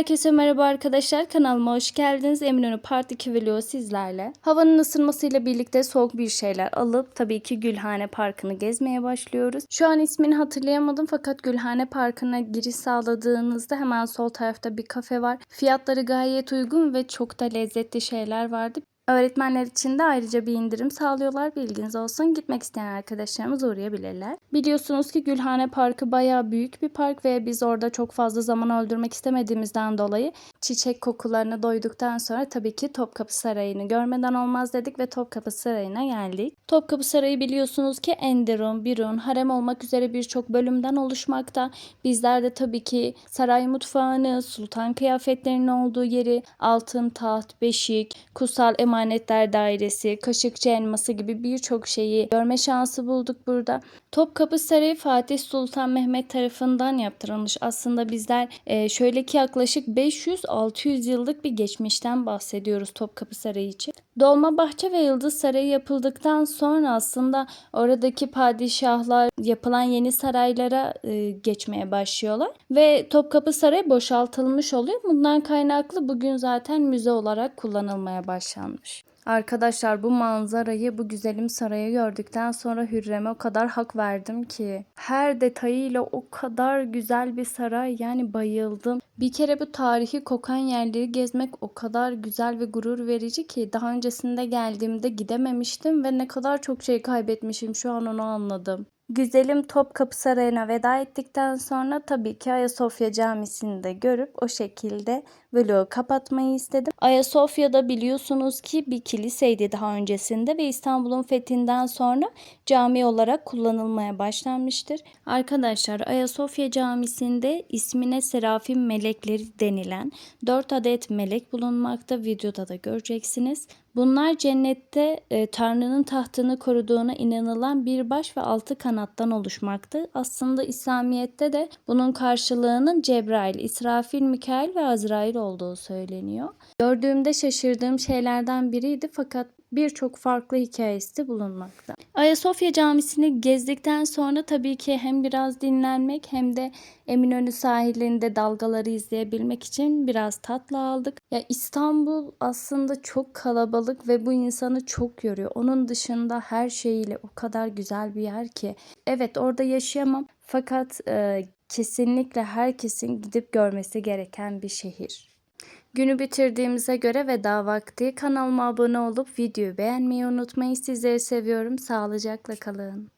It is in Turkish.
Herkese merhaba arkadaşlar. Kanalıma hoş geldiniz. Eminönü Part 2 vlogu sizlerle. Havanın ısınmasıyla birlikte soğuk bir şeyler alıp tabii ki Gülhane Parkı'nı gezmeye başlıyoruz. Şu an ismini hatırlayamadım fakat Gülhane Parkı'na giriş sağladığınızda hemen sol tarafta bir kafe var. Fiyatları gayet uygun ve çok da lezzetli şeyler vardı. Öğretmenler için de ayrıca bir indirim sağlıyorlar. Bilginiz olsun. Gitmek isteyen arkadaşlarımız uğrayabilirler. Biliyorsunuz ki Gülhane Parkı bayağı büyük bir park ve biz orada çok fazla zaman öldürmek istemediğimizden dolayı çiçek kokularına doyduktan sonra tabii ki Topkapı Sarayı'nı görmeden olmaz dedik ve Topkapı Sarayı'na geldik. Topkapı Sarayı biliyorsunuz ki Enderun, Birun, Harem olmak üzere birçok bölümden oluşmakta. Bizler de tabii ki saray mutfağını, sultan kıyafetlerinin olduğu yeri, altın taht, beşik, kutsal emanetler dairesi, kaşıkçı elması gibi birçok şeyi görme şansı bulduk burada. Topkapı Sarayı Fatih Sultan Mehmet tarafından yaptırılmış. Aslında bizler e, şöyle ki yaklaşık 500-600 yıllık bir geçmişten bahsediyoruz Topkapı Sarayı için. Dolmabahçe ve Yıldız Sarayı yapıldıktan sonra aslında oradaki padişahlar yapılan yeni saraylara e, geçmeye başlıyorlar ve Topkapı Sarayı boşaltılmış oluyor. Bundan kaynaklı bugün zaten müze olarak kullanılmaya başlanmış. Arkadaşlar bu manzarayı, bu güzelim sarayı gördükten sonra Hürrem'e o kadar hak verdim ki. Her detayıyla o kadar güzel bir saray yani bayıldım. Bir kere bu tarihi kokan yerleri gezmek o kadar güzel ve gurur verici ki daha öncesinde geldiğimde gidememiştim ve ne kadar çok şey kaybetmişim şu an onu anladım. Güzelim Topkapı Sarayı'na veda ettikten sonra tabii ki Ayasofya Camisi'ni de görüp o şekilde vlogu kapatmayı istedim. Ayasofya'da biliyorsunuz ki bir kiliseydi daha öncesinde ve İstanbul'un fethinden sonra cami olarak kullanılmaya başlanmıştır. Arkadaşlar Ayasofya Camisi'nde ismine Serafim melekleri denilen 4 adet melek bulunmakta. Videoda da göreceksiniz. Bunlar cennette e, Tanrı'nın tahtını koruduğuna inanılan bir baş ve altı kanattan oluşmakta. Aslında İslamiyet'te de bunun karşılığının Cebrail, İsrafil, Mikail ve Azrail olduğu söyleniyor. Gördüğümde şaşırdığım şeylerden biriydi fakat birçok farklı hikayesi de bulunmakta. Ayasofya Camisi'ni gezdikten sonra tabii ki hem biraz dinlenmek hem de Eminönü sahilinde dalgaları izleyebilmek için biraz tatlı aldık. Ya İstanbul aslında çok kalabalık ve bu insanı çok yoruyor. Onun dışında her şeyiyle o kadar güzel bir yer ki. Evet orada yaşayamam fakat e, kesinlikle herkesin gidip görmesi gereken bir şehir. Günü bitirdiğimize göre veda vakti. Kanalıma abone olup videoyu beğenmeyi unutmayın. Sizleri seviyorum. Sağlıcakla kalın.